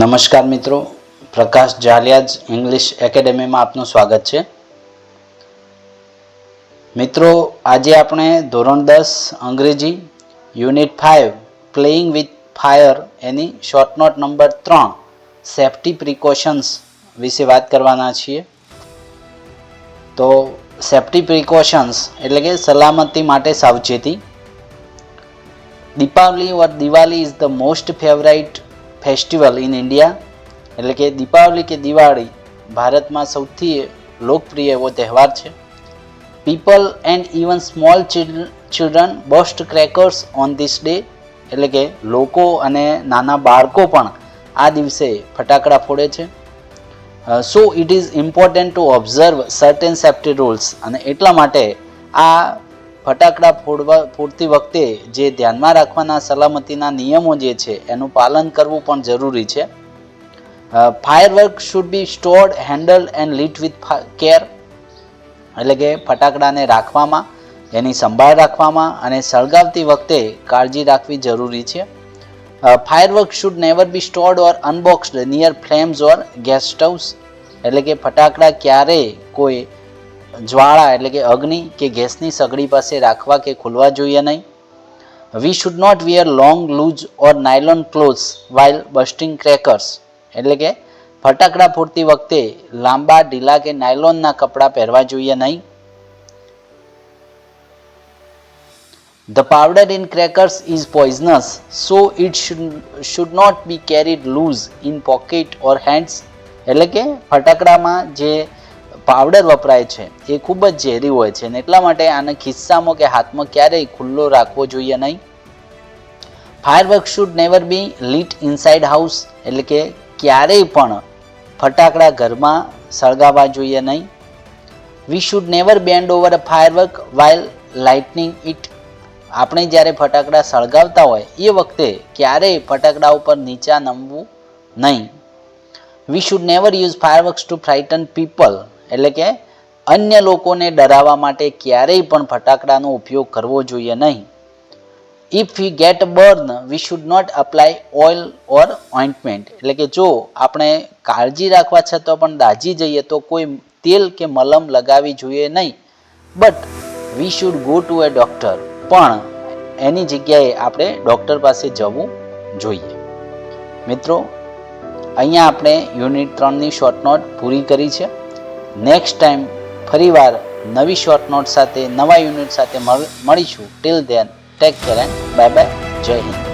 નમસ્કાર મિત્રો. પ્રકાશ જાલિયાજ ઇંગ્લિશ એકેડેમીમાં આપનું સ્વાગત છે. મિત્રો, આજે આપણે ધોરણ દસ અંગ્રેજી unit five playing with fire any short note number ત્રણ સેફ્ટી પ્રિકોશન્સ વિશે વાત કરવાના છીએ. તો સેફ્ટી પ્રિકોશન્સ એટલે કે સલામતી માટે સાવચેતી. Deepavali or Diwali is the most favourite festival in India, એટલે કે દીપાવલી કે દિવાળી ભારતમાં સૌથી લોકપ્રિય એવો તહેવાર છે. People and even small children burst crackers on this day એટલે કે લોકો અને નાના બાળકો પણ આ દિવસે ફટાકડા ફોડે છે. So it is important to observe certain safety rules અને એટલા માટે આ ફટાકડા ફોડવા ફોડતી વખતે જે ધ્યાનમાં રાખવાના સલામતીના નિયમો જે છે, એનું પાલન કરવું પણ જરૂરી છે. Firework should be stored handle and lit with care એટલે કે ફટાકડાને રાખવામાં, એની સંભાળ રાખવામાં અને સળગાવતી વખતે કાળજી રાખવી જરૂરી છે. Firework should never be stored or unboxed near flames or gas stoves એટલે કે ફટાકડા ક્યારેય કોઈ જ્વાળા એટલે કે અગ્નિ કે ગેસની સગડી પાસે રાખવા કે ખોલવા જોઈએ નહીં. We should not wear long loose or nylon clothes while bursting crackers એટલે કે ફટાકડા ફોડતી વખતે લાંબા ઢીલા કે નાયલોનના કપડાં પહેરવા જોઈએ નહીં. The powder in crackers is poisonous, so it should, should not be carried loose in pocket or hands. એટલે કે ફટાકડામાં જે પાવડર વપરાય છે, એ ખૂબ જ ઝેરી હોય છે. અને એટલા માટે આને ખિસ્સામાં કે હાથમાં ક્યારેય ખુલ્લો રાખવો જોઈએ નહીં. Firework should never be lit inside house એટલે કે ક્યારેય પણ ફટાકડા ઘરમાં સળગાવવા જોઈએ નહીં. We should never bend over a firework while lighting it આપણે જ્યારે ફટાકડા સળગાવતા હોય, એ વખતે ક્યારેય ફટાકડા ઉપર નીચા નમવું નહીં. We should never use fireworks to frighten people એટલે કે અન્ય લોકોને ડરાવવા માટે ક્યારેય પણ ફટાકડાનો ઉપયોગ કરવો જોઈએ નહીં. If we get burn we should not apply oil or ointment એટલે કે જો આપણે કાળજી રાખવા છતાં પણ દાજી જઈએ તો કોઈ તેલ કે મલમ લગાવી જોઈએ નહીં. But we should go to a doctor પણ એની જગ્યાએ આપણે ડૉક્ટર પાસે જવું જોઈએ. મિત્રો, અહીંયા આપણે યુનિટ ત્રણની શોર્ટ નોટ પૂરી કરી છે. નેક્સ્ટ ટાઈમ ફરીવાર નવી શોર્ટ નોટ સાથે, નવા યુનિટ સાથે મળીશું. Till then take care and bye bye જય હિન્દ.